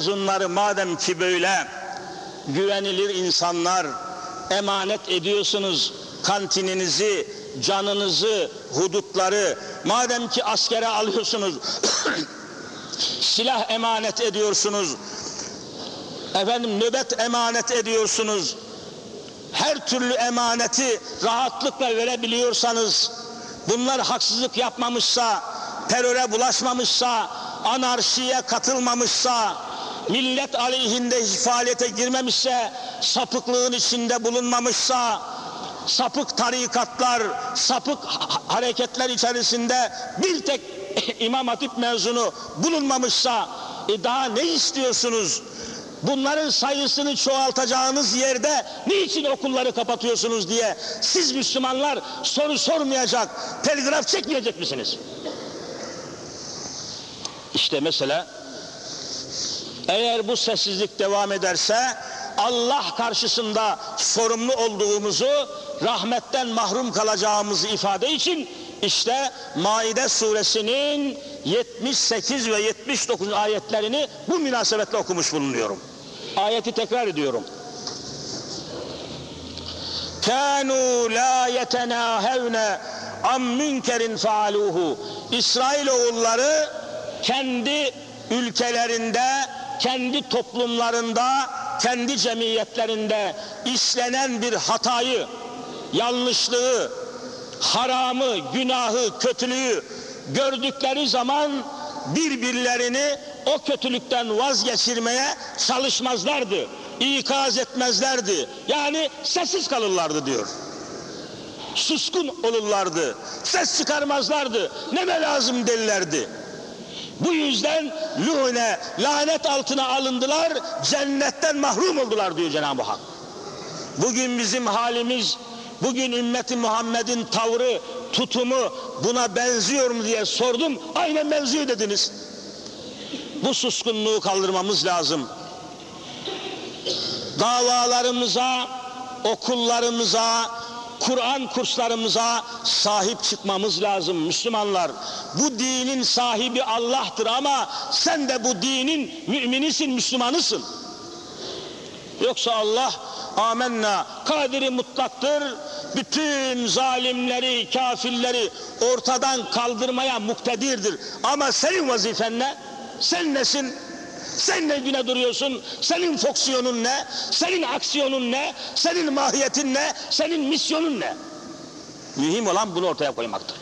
mezunları madem ki böyle güvenilir insanlar emanet ediyorsunuz kantininizi, canınızı, hudutları madem ki askere alıyorsunuz silah emanet ediyorsunuz efendim nöbet emanet ediyorsunuz her türlü emaneti rahatlıkla verebiliyorsanız bunlar haksızlık yapmamışsa teröre bulaşmamışsa anarşiye katılmamışsa millet aleyhinde faaliyete girmemişse sapıklığın içinde bulunmamışsa sapık tarikatlar sapık hareketler içerisinde bir tek İmam Hatip mezunu bulunmamışsa e daha ne istiyorsunuz? Bunların sayısını çoğaltacağınız yerde niçin okulları kapatıyorsunuz diye siz Müslümanlar soru sormayacak, telgraf çekmeyecek misiniz? İşte mesela eğer bu sessizlik devam ederse Allah karşısında sorumlu olduğumuzu, rahmetten mahrum kalacağımızı ifade için işte Maide suresinin 78 ve 79 ayetlerini bu münasebetle okumuş bulunuyorum. Ayeti tekrar ediyorum. Kanu la yetenahevne am münkerin faaluhu. İsrail oğulları kendi ülkelerinde, kendi toplumlarında, kendi cemiyetlerinde işlenen bir hatayı, yanlışlığı, haramı, günahı, kötülüğü gördükleri zaman birbirlerini o kötülükten vazgeçirmeye çalışmazlardı. ikaz etmezlerdi. Yani sessiz kalırlardı diyor. Suskun olurlardı. Ses çıkarmazlardı. Neme lazım derlerdi. Bu yüzden lühne, lanet altına alındılar, cennetten mahrum oldular diyor Cenab-ı Hak. Bugün bizim halimiz, bugün ümmeti Muhammed'in tavrı, tutumu buna benziyor mu diye sordum. Aynen benziyor dediniz. Bu suskunluğu kaldırmamız lazım. Davalarımıza, okullarımıza, Kur'an kurslarımıza sahip çıkmamız lazım Müslümanlar. Bu dinin sahibi Allah'tır ama sen de bu dinin müminisin, Müslümanısın. Yoksa Allah amenna kadiri mutlaktır. Bütün zalimleri, kafirleri ortadan kaldırmaya muktedirdir. Ama senin vazifen ne? Sen nesin? Sen ne güne duruyorsun? Senin fonksiyonun ne? Senin aksiyonun ne? Senin mahiyetin ne? Senin misyonun ne? Mühim olan bunu ortaya koymaktır.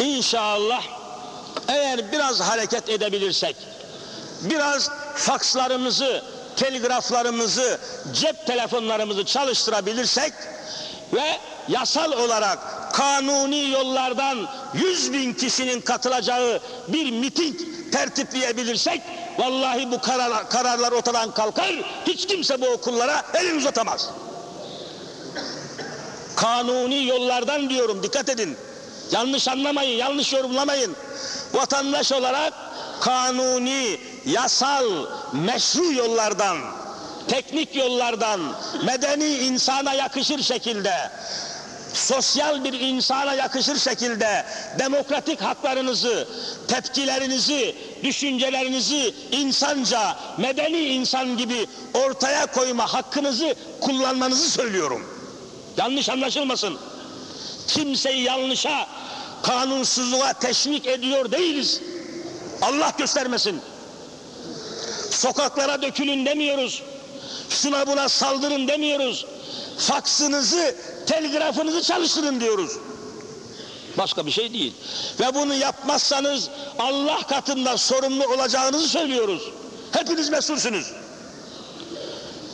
İnşallah eğer biraz hareket edebilirsek, biraz fakslarımızı, telgraflarımızı, cep telefonlarımızı çalıştırabilirsek ve yasal olarak kanuni yollardan 100 bin kişinin katılacağı bir miting tertipleyebilirsek vallahi bu karar, kararlar ortadan kalkar hiç kimse bu okullara elini uzatamaz. Kanuni yollardan diyorum dikkat edin. Yanlış anlamayın yanlış yorumlamayın. Vatandaş olarak kanuni yasal meşru yollardan teknik yollardan medeni insana yakışır şekilde sosyal bir insana yakışır şekilde demokratik haklarınızı, tepkilerinizi, düşüncelerinizi insanca, medeni insan gibi ortaya koyma hakkınızı kullanmanızı söylüyorum. Yanlış anlaşılmasın. Kimseyi yanlışa, kanunsuzluğa teşvik ediyor değiliz. Allah göstermesin. Sokaklara dökülün demiyoruz. Şuna buna saldırın demiyoruz. Faksınızı telgrafınızı çalıştırın diyoruz. Başka bir şey değil. Ve bunu yapmazsanız Allah katında sorumlu olacağınızı söylüyoruz. Hepiniz mesulsünüz.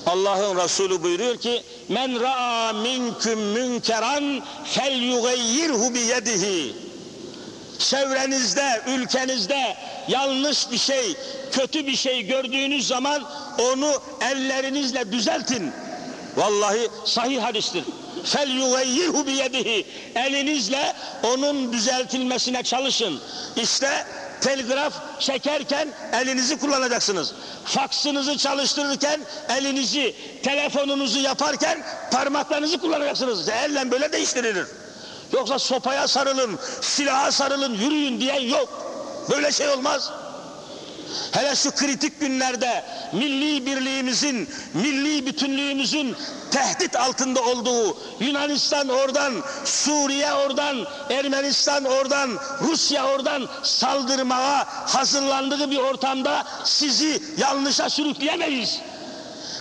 Allah'ın Resulü buyuruyor ki men ra'a minküm münkeran fel yugayyirhu bi yedihi çevrenizde, ülkenizde yanlış bir şey, kötü bir şey gördüğünüz zaman onu ellerinizle düzeltin. Vallahi sahih hadistir. Fel yugayyirhu biyedihi. Elinizle onun düzeltilmesine çalışın. İşte telgraf çekerken elinizi kullanacaksınız. Faksınızı çalıştırırken elinizi, telefonunuzu yaparken parmaklarınızı kullanacaksınız. Elle böyle değiştirilir. Yoksa sopaya sarılın, silaha sarılın, yürüyün diyen yok. Böyle şey olmaz. Hele şu kritik günlerde milli birliğimizin, milli bütünlüğümüzün tehdit altında olduğu Yunanistan oradan, Suriye oradan, Ermenistan oradan, Rusya oradan saldırmaya hazırlandığı bir ortamda sizi yanlışa sürükleyemeyiz.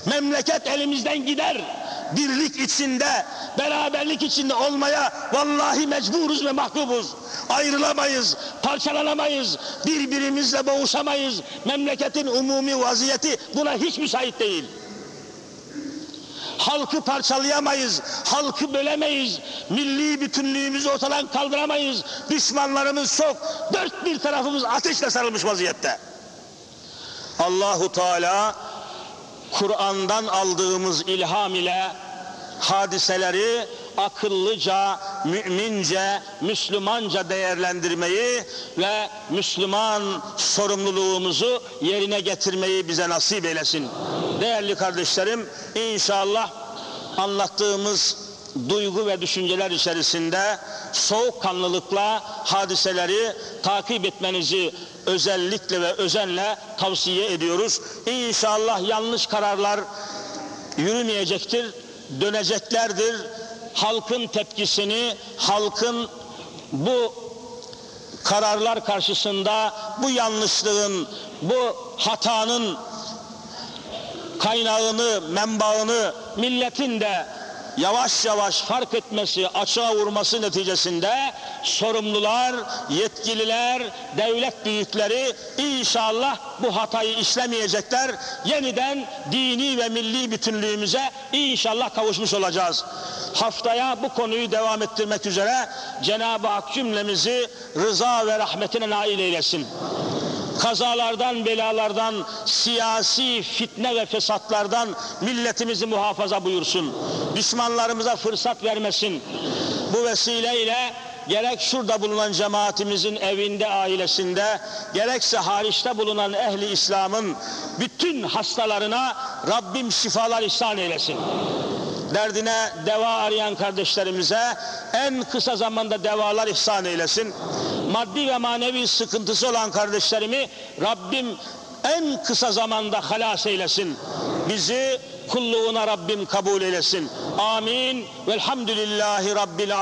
Memleket elimizden gider. Birlik içinde, beraberlik içinde olmaya vallahi mecburuz ve mahkumuz. Ayrılamayız, parçalanamayız, birbirimizle boğuşamayız. Memleketin umumi vaziyeti buna hiç müsait değil. Halkı parçalayamayız, halkı bölemeyiz, milli bütünlüğümüzü ortadan kaldıramayız. Düşmanlarımız çok, dört bir tarafımız ateşle sarılmış vaziyette. Allahu Teala Kur'an'dan aldığımız ilham ile hadiseleri akıllıca, mümince, Müslümanca değerlendirmeyi ve Müslüman sorumluluğumuzu yerine getirmeyi bize nasip eylesin. Değerli kardeşlerim, inşallah anlattığımız duygu ve düşünceler içerisinde soğukkanlılıkla hadiseleri takip etmenizi özellikle ve özenle tavsiye ediyoruz. İnşallah yanlış kararlar yürümeyecektir, döneceklerdir. Halkın tepkisini, halkın bu kararlar karşısında bu yanlışlığın, bu hatanın kaynağını, menbaını milletin de yavaş yavaş fark etmesi, açığa vurması neticesinde sorumlular, yetkililer, devlet büyükleri inşallah bu hatayı işlemeyecekler. Yeniden dini ve milli bütünlüğümüze inşallah kavuşmuş olacağız. Haftaya bu konuyu devam ettirmek üzere Cenab-ı Hak cümlemizi rıza ve rahmetine nail eylesin kazalardan, belalardan, siyasi fitne ve fesatlardan milletimizi muhafaza buyursun. Düşmanlarımıza fırsat vermesin. Bu vesileyle gerek şurada bulunan cemaatimizin evinde, ailesinde, gerekse hariçte bulunan ehli İslam'ın bütün hastalarına Rabbim şifalar ihsan eylesin derdine deva arayan kardeşlerimize en kısa zamanda devalar ihsan eylesin. Maddi ve manevi sıkıntısı olan kardeşlerimi Rabbim en kısa zamanda halas eylesin. Bizi kulluğuna Rabbim kabul eylesin. Amin. Velhamdülillahi Rabbil